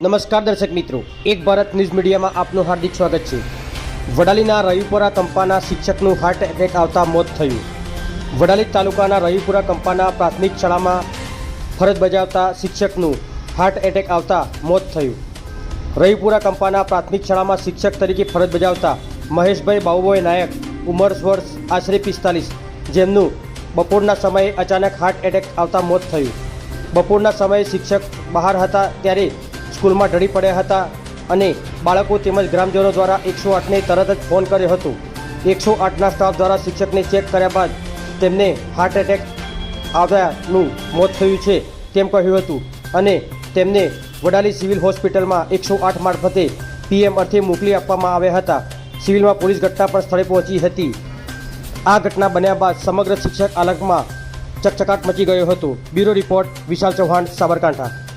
નમસ્કાર દર્શક મિત્રો, એક ભારત ન્યૂઝ મીડિયામાં આપનું હાર્દિક સ્વાગત છે. વડાલીના રવિપુરા કંપાના શિક્ષકનું હાર્ટ એટેક આવતા મોત થયું. વડાલી તાલુકાના રવિપુરા કંપાના પ્રાથમિક શાળામાં ફરજ બજાવતા શિક્ષકનું હાર્ટ એટેક આવતા મોત થયું. રવિપુરા કંપાના પ્રાથમિક શાળામાં શિક્ષક તરીકે ફરજ બજાવતા મહેશભાઈ બાબુભાઈ નાયક, ઉંમર વર્ષ, આશરે પિસ્તાલીસ, જેમનું બપોરના સમયે અચાનક હાર્ટ એટેક આવતા મોત થયું. બપોરના સમયે શિક્ષક બહાર હતા ત્યારે સ્કૂલમાં ઢળી પડ્યા હતા અને બાળકો તેમજ ગ્રામજનો દ્વારા એકસો આઠને તરત જ ફોન કર્યો હતો. એકસો આઠના સ્ટાફ દ્વારા શિક્ષકને ચેક કર્યા બાદ તેમને હાર્ટ એટેક આવ્યાનું મોત થયું છે તેમ કહ્યું હતું અને તેમને વડાલી સિવિલ હોસ્પિટલમાં એકસો આઠ મારફતે પીએમ અર્થે મોકલી આપવામાં આવ્યા હતા. સિવિલમાં પોલીસ ઘટના પણ સ્થળે પહોંચી હતી. આ ઘટના બન્યા બાદ સમગ્ર શિક્ષક આલકમાં ચકચકાટ મચી ગયો હતો. Bureau report Vishal Chauhan, Sabarkantha.